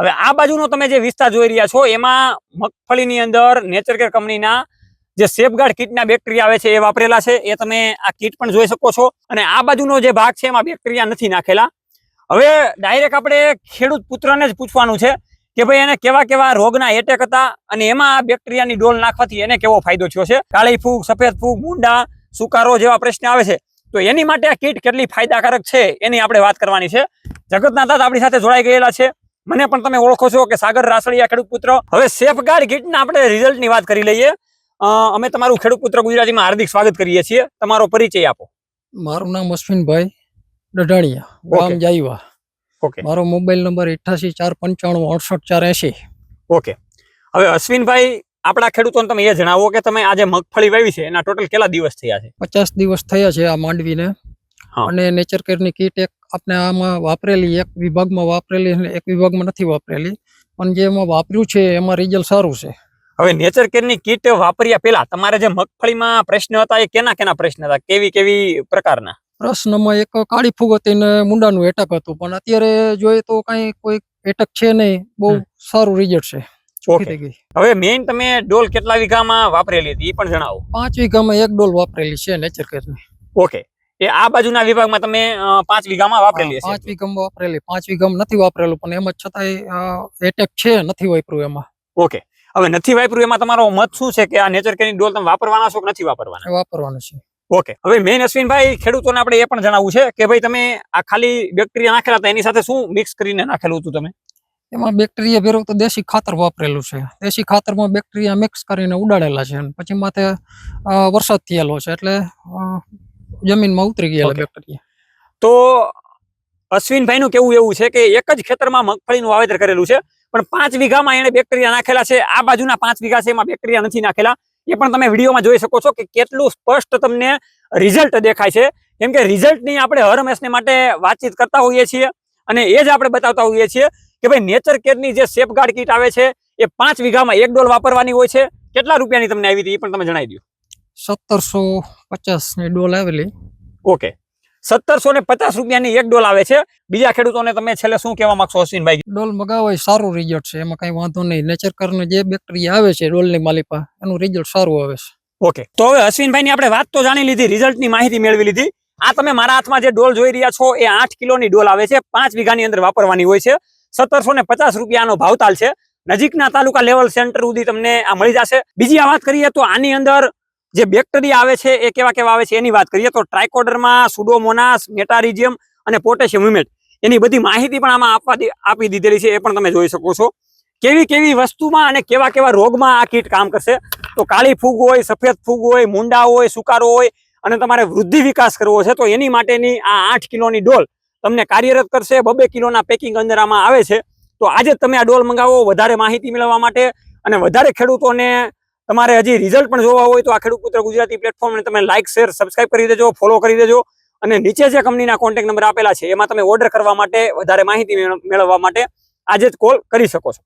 હવે આ બાજુનો તમે જે વિસ્તાર જોઈ રહ્યા છો, એમાં મગફળીની અંદર નેચર કેર કંપનીના જે સેફગાર્ડ કીટના બેક્ટેરિયા આવે છે એ વાપરેલા છે. એ તમે આ કીટ પણ જોઈ શકો છો. અને આ બાજુનો જે ભાગ છે, એમાં બેક્ટેરિયા નથી નાખેલા. હવે ડાયરેક્ટ આપણે ખેડૂત પુત્રને જ પૂછવાનું છે કે ભાઈ એને કેવા કેવા રોગના એટેક હતા અને એમાં આ બેક્ટેરિયાની ડોલ નાખવાથી એને કેવો ફાયદો થયો છે? કાળી ફૂગ, સફેદ ફૂગ, મુંડા, સુકારો જેવા પ્રશ્ન આવે છે. તો એની માટે આ કીટ કેટલી ફાયદાકારક છે એની આપણે વાત કરવાની છે. જગતના દાદા આપણી સાથે જોડાઈ ગયેલા છે. મને પણ તમે ઓળખો છો કે સાગર રાસળિયા ખેડૂત પુત્ર હવે સેફગાર્ડ કીટના આપણે રિઝલ્ટની વાત કરી લઈએ. અમે તમારું ખેડૂત પુત્ર ગુજરાતીમાં હાર્દિક સ્વાગત કરીએ છીએ. તમારો પરિચય આપો. મારું નામ અશ્વિનભાઈ ડઢાણિયા ગામ. જાઈવા. ઓકે. મારો મોબાઈલ નંબર અઠ્યાસી ચાર પંચાણું અડસઠ ચાર એસી ઓકે. હવે અશ્વિનભાઈ આપણા ખેડૂતોને તમે એ જણાવો કે તમે આજે મગફળી વાવી છે. એના ટોટલ કેટલા દિવસ થયા છે? પચાસ દિવસ થયા છે આ માંડવીને. અને નેચર કેરની કીટ એક આપણે આમાં વાપરેલી એક વિભાગમાં વાપરેલી અને એક વિભાગમાં નથી વાપરેલી. પણ જે એમાં વાપર્યું છે એમાં રિઝલ્ટ સારું છે. હવે નેચર કેરની કીટ વાપર્યા પહેલા તમારે જે મગફળીમાં પ્રશ્ન હતા એ કેના કેના પ્રશ્ન હતા? કેવી કેવી પ્રકારના? પ્રશ્નમાં એક કાળી ફૂગ હતી ને મુંડાનું એટક હતું. પણ અત્યારે જોઈએ તો કાંઈ કોઈ એટક છે નહીં. બહુ સારું રિઝલ્ટ છે. હવે મેઇન તમે ડોલ કેટલા વીઘામાં વાપરેલી હતી એ પણ જણાવો. પાંચ વીઘામાં એક ડોલ વાપરેલી છે નેચર કેરની ઓકે એ આ બાજુના વિભાગમાં તમે પાંચ વીઘામાં વાપરેલી પાંચ વીઘામાં વાપરેલી પાંચ વીઘામાં નથી વાપરેલું પણ એમ જ છતાંય એટેક છે નથી વાપર્યું એમાં. ઓકે. હવે નથી વાપર્યું એમાં તમારો મત શું છે કે આ નેચર કેની ડોલ તમે વાપરવાના છો કે નથી વાપરવાના? વાપરવાનું છે. ઓકે. હવે મેઇન અશ્વિનભાઈ ખેડૂતોને આપણે એ પણ જણાવવું છે કે ભાઈ તમે આ ખાલી બેક્ટેરિયા નાખેલા હતા એની સાથે શું મિક્સ કરીને નાખેલું હતું તમે? એમાં બેક્ટેરિયા ભેરવ તો દેશી ખાતર વાપરેલું છે. દેશી ખાતરમાં બેક્ટેરિયા મિક્સ કરીને ઉડાડેલા છે અને પછી માથે વરસાદ થયેલો છે એટલે જમીનમાં ઉતરી ગયેલા. બેક્ટેરિયા. તો અશ્વિનભાઈનું કેવું એવું છે કે એક જ ખેતરમાં મગફળીનું વાવેતર કરેલું છે પણ પાંચ વીઘામાં એને બેક્ટેરિયા નાખેલા છે. આ બાજુના પાંચ વીઘા છે એમાં બેક્ટેરિયા નથી નાખેલા. એ પણ તમે વિડીયોમાં જોઈ શકો છો કે કેટલું સ્પષ્ટ તમને રિઝલ્ટ દેખાય છે. કેમ કે રિઝલ્ટની આપણે હર હંમેશને માટે વાતચીત કરતા હોઈએ છીએ અને એ જ આપણે બતાવતા હોઈએ છીએ કે ભાઈ નેચર કેરની જે સેફગાર્ડ કીટ આવે છે એ પાંચ વીઘામાં એક ડોલ વાપરવાની હોય છે. કેટલા રૂપિયાની તમને આવી હતી એ પણ તમે જણાવી દો સત્તરસો પચાસની ડોલ આવેલી. ઓકે. સત્તરસો ને પચાસ રૂપિયાની એક ડોલ આવે છે. બીજા ખેડૂતોને તમે છેલ્લે શું કહેવા માંગશો અશ્વિનભાઈ? ડોલ મગાવાય સારું રિઝલ્ટ છે. એમાં કઈ વાંધો નહીં. નેચર કરને જે બેક્ટેરિયા આવે છે ડોલની માલિપા એનું રિઝલ્ટ સારું આવે છે. ઓકે. તો હવે અશ્વિનભાઈની આપણે વાત તો જાણી લીધી રિઝલ્ટની માહિતી મેળવી લીધી. આ તમે મારા હાથમાં જે ડોલ જોઈ રહ્યા છો એ આઠ કિલોની ડોલ આવે છે. પાંચ વીઘાની અંદર વાપરવાની હોય છે. સત્તરસો ને પચાસ રૂપિયાનો ભાવતાલ છે. નજીકના તાલુકા લેવલ સેન્ટર સુધી તમને આ મળી જશે. બીજી આ વાત કરીએ તો આની અંદર જે બેક્ટેરિયા આવે છે, એ કેવા કેવા આવે છે, એની વાત કરીએ તો ટ્રાયકોડરમાં સુડોમોનાસ મેટારિઝિયમ અને પોટેશિયમ હ્યુમેટ એની બધી માહિતી પણ આમાં આપવા આપી દીધેલી છે, એ પણ તમે જોઈ શકો છો. કેવી કેવી વસ્તુમાં અને કેવા કેવા રોગમાં આ કીટ કામ કરશે? તો કાળી ફૂગ હોય, સફેદ ફૂગ હોય, મુંડા હોય, સુકારો હોય અને તમારે વૃદ્ધિ વિકાસ કરવો છે, તો એની માટેની આ આઠ કિલોની ડોલ તમને કાર્યરત કરશે. બબે કિલોના પેકિંગ અંદર આમાં આવે છે. તો આજે તમે આ ડોલ મંગાવો, વધારે માહિતી મેળવવા માટે અને વધારે ખેડૂતોને તમારે હજી રિઝલ્ટ પણ જોવા હોય તો આ ખેડૂત પુત્ર ગુજરાતી પ્લેટફોર્મને તમે લાઇક શેર સબસ્ક્રાઇબ કરી દેજો ફોલો કરી દેજો અને નીચે જે કંપનીના કોન્ટેક્ટ નંબર આપેલા છે, એમાં તમે ઓર્ડર કરવા માટે વધારે માહિતી મેળ- મેળવવા માટે આજે જ કોલ કરી શકો છો.